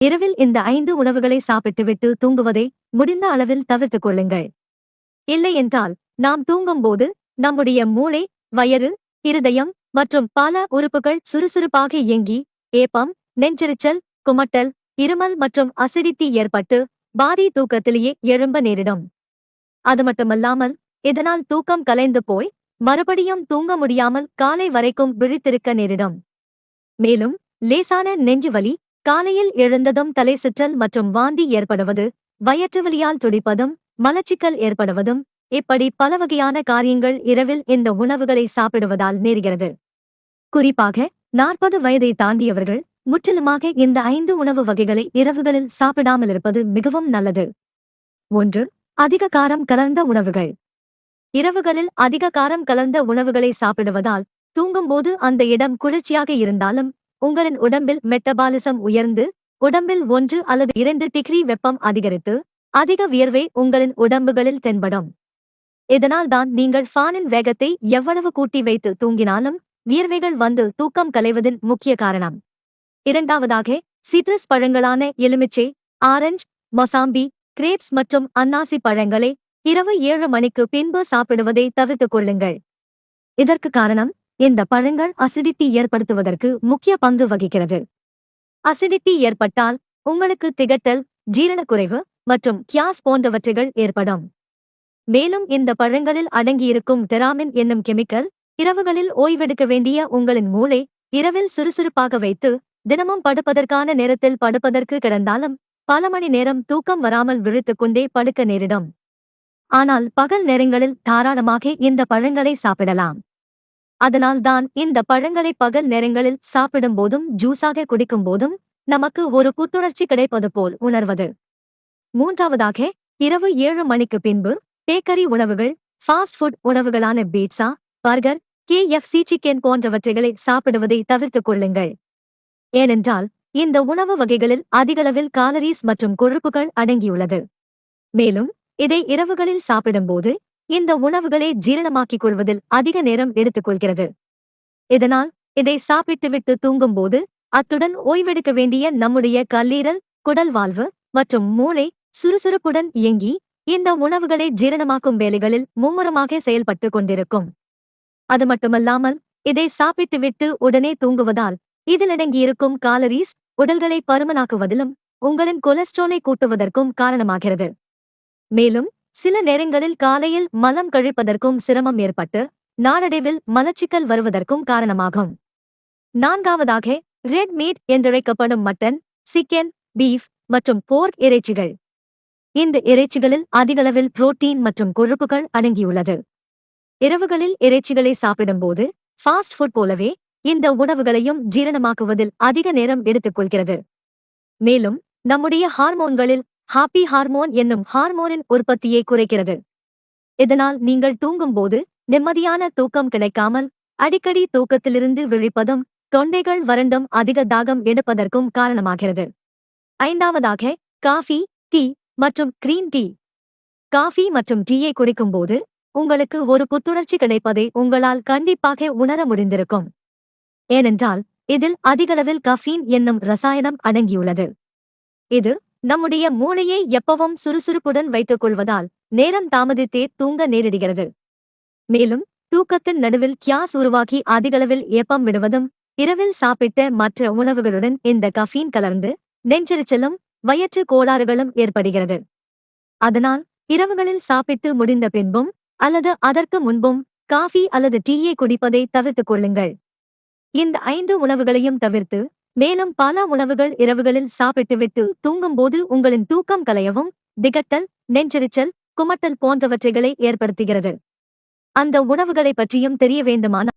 இரவில் இந்த ஐந்து உணவுகளை சாப்பிட்டுவிட்டு தூங்குவதை முடிந்த அளவில் தவிர்த்துக் கொள்ளுங்கள். இல்லை என்றால் நாம் தூங்கும்போது நம்முடைய மூளை வயறு இருதயம் மற்றும் பல உறுப்புகள் சுறுசுறுப்பாக இயங்கி ஏப்பம் நெஞ்செரிச்சல் குமட்டல் இருமல் மற்றும் அசிடிட்டி ஏற்பட்டு பாதி தூக்கத்திலேயே எழும்ப நேரிடும். அது மட்டுமல்லாமல் இதனால் தூக்கம் கலைந்து போய் மறுபடியும் தூங்க முடியாமல் காலை வரைக்கும் விழித்திருக்க நேரிடும். மேலும் லேசான நெஞ்சு வலி காலையில் எழுந்ததும் தலை சுற்றல் மற்றும் வாந்தி ஏற்படுவது வயிற்று வலியால் துடிப்பதும் மலச்சிக்கல் ஏற்படுவதும் இப்படி பல வகையான காரியங்கள் இரவில் இந்த உணவுகளை சாப்பிடுவதால் நேர்கிறது. குறிப்பாக நாற்பது வயதை தாண்டியவர்கள் முற்றிலுமாக இந்த ஐந்து உணவு வகைகளை இரவுகளில் சாப்பிடாமல் இருப்பது மிகவும் நல்லது. ஒன்று அதிக காரம் கலந்த உணவுகள். இரவுகளில் அதிக காரம் கலந்த உணவுகளை சாப்பிடுவதால் தூங்கும்போது அந்த இடம் குளிர்ச்சியாக இருந்தாலும் உங்களின் உடம்பில் மெட்டபாலிசம் உயர்ந்து உடம்பில் ஒன்று அல்லது இரண்டு டிகிரி வெப்பம் அதிகரித்து அதிக வியர்வை உங்களின் உடம்புகளில் தென்படும். இதனால் தான் நீங்கள் ஃபானின் வேகத்தை எவ்வளவு கூட்டி வைத்து தூங்கினாலும் வியர்வைகள் வந்து தூக்கம் கலைவதின் முக்கிய காரணம். இரண்டாவதாக சிட்ரஸ் பழங்களான எலுமிச்சை ஆரஞ்சு மொசாம்பி கிரேப்ஸ் மற்றும் அன்னாசி பழங்களை இரவு ஏழு மணிக்கு பின்பு சாப்பிடுவதை தவிர்த்துக் கொள்ளுங்கள். இதற்கு காரணம் இந்த பழங்கள் அசிடிட்டி ஏற்படுத்துவதற்கு முக்கிய பங்கு வகிக்கிறது. அசிடிட்டி ஏற்பட்டால் உங்களுக்கு திகட்டல் ஜீரணக்குறைவு மற்றும் கியாஸ் போன்றவற்றைகள் ஏற்படும். மேலும் இந்த பழங்களில் அடங்கியிருக்கும் தெராமின் என்னும் கெமிக்கல் இரவுகளில் ஓய்வெடுக்க வேண்டிய உங்களின் மூளை இரவில் சுறுசுறுப்பாக வைத்து தினமும் படுப்பதற்கான நேரத்தில் படுப்பதற்கு கிடந்தாலும் பல மணி நேரம் தூக்கம் வராமல் விழித்துக் கொண்டே படுக்க நேரிடும். ஆனால் பகல் நேரங்களில் தாராளமாக இந்த பழங்களை சாப்பிடலாம். அதனால் தான் இந்த பழங்களை பகல் நேரங்களில் சாப்பிடும் போதும் ஜூஸாக குடிக்கும் போதும் நமக்கு ஒரு புத்துணர்ச்சி கிடைப்பது போல் உணர்வது. மூன்றாவதாக இரவு ஏழு மணிக்கு பின்பு பேக்கரி உணவுகள் ஃபாஸ்ட் ஃபுட் உணவுகளான பீட்சா பர்கர் கேஎஃப்சி சிக்கன் போன்றவற்றைகளை சாப்பிடுவதை தவிர்த்துக் கொள்ளுங்கள். ஏனென்றால் இந்த உணவு வகைகளில் அதிகளவில் காலரிஸ் மற்றும் கொழுப்புகள் அடங்கியுள்ளது. மேலும் இதை இரவுகளில் சாப்பிடும்போது இந்த உணவுகளை ஜீரணமாக்கிக் கொள்வதில் அதிக நேரம் எடுத்துக்கொள்கிறது. இதனால் இதை சாப்பிட்டுவிட்டு தூங்கும்போது அத்துடன் ஓய்வெடுக்க வேண்டிய நம்முடைய கல்லீரல் குடல் வாழ்வு மற்றும் மூளை சுறுசுறுப்புடன் இயங்கி இந்த உணவுகளை ஜீரணமாக்கும் வேலைகளில் மும்முரமாக செயல்பட்டு கொண்டிருக்கும். அது மட்டுமல்லாமல் இதை சாப்பிட்டுவிட்டு உடனே தூங்குவதால் இதில் அடங்கியிருக்கும் காலரிஸ் உடல்களை பருமனாக்குவதிலும் உங்களின் கொலஸ்ட்ரோலை கூட்டுவதற்கும் காரணமாகிறது. மேலும் சில நேரங்களில் காலையில் மலம் கழிப்பதற்கும் சிரமம் ஏற்பட்டு நாளடைவில் மலச்சிக்கல் வருவதற்கும் காரணமாகும். நான்காவதாக ரெட் மீட் என்றழைக்கப்படும் மட்டன் சிக்கன் பீஃப் மற்றும் போர்க் இறைச்சிகள். இந்த இறைச்சிகளில் அதிகளவில் புரோட்டீன் மற்றும் கொழுப்புகள் அடங்கியுள்ளது. இரவுகளில் இறைச்சிகளை சாப்பிடும்போது ஃபாஸ்ட் ஃபுட் போலவே இந்த உணவுகளையும் ஜீரணமாக்குவதில் அதிக நேரம் எடுத்துக்கொள்கிறது. மேலும் நம்முடைய ஹார்மோன்களில் ஹாப்பி ஹார்மோன் என்னும் ஹார்மோனின் உற்பத்தியை குறைக்கிறது. இதனால் நீங்கள் தூங்கும்போது நிம்மதியான தூக்கம் கிடைக்காமல் அடிக்கடி தூக்கத்திலிருந்து விழிப்பதும் தொண்டைகள் வறண்டும் அதிக தாகம் எடுப்பதற்கும் காரணமாகிறது. ஐந்தாவதாக காஃபி டீ மற்றும் கிரீன் டீ காஃபி மற்றும் டீயை குடிக்கும்போது உங்களுக்கு ஒரு புத்துணர்ச்சி கிடைப்பதை உங்களால் கண்டிப்பாக உணர முடிந்திருக்கும். ஏனென்றால் இதில் அதிகளவில் கஃபீன் என்னும் ரசாயனம் அடங்கியுள்ளது. இது நம்முடைய மூளையை எப்பவும் சுறுசுறுப்புடன் வைத்துக் கொள்வதால் நேரம் தாமதித்தே தூங்க நேரிடுகிறது. மேலும் தூக்கத்தின் நடுவில் கியாஸ் உருவாக்கி அதிகளவில் ஏப்பம் விடுவதும் இரவில் சாப்பிட்ட மற்ற உணவுகளுடன் இந்த கஃபீன் கலர்ந்து நெஞ்செரிச்சலும் வயிற்று கோளாறுகளும் ஏற்படுகிறது. அதனால் இரவுகளில் சாப்பிட்டு முடிந்த பின்பும் அல்லது அதற்கு முன்பும் காஃபி அல்லது டீயை குடிப்பதை தவிர்த்துக் கொள்ளுங்கள். இந்த ஐந்து உணவுகளையும் தவிர்த்து மேலும் பல உணவுகள் இரவுகளில் சாப்பிட்டுவிட்டு தூங்கும்போது உங்களின் தூக்கம் கலையவும் திகட்டல் நெஞ்செரிச்சல் குமட்டல் போன்றவற்றைகளை ஏற்படுத்துகிறது. அந்த உணவுகளை பற்றியும் தெரிய வேண்டுமானால்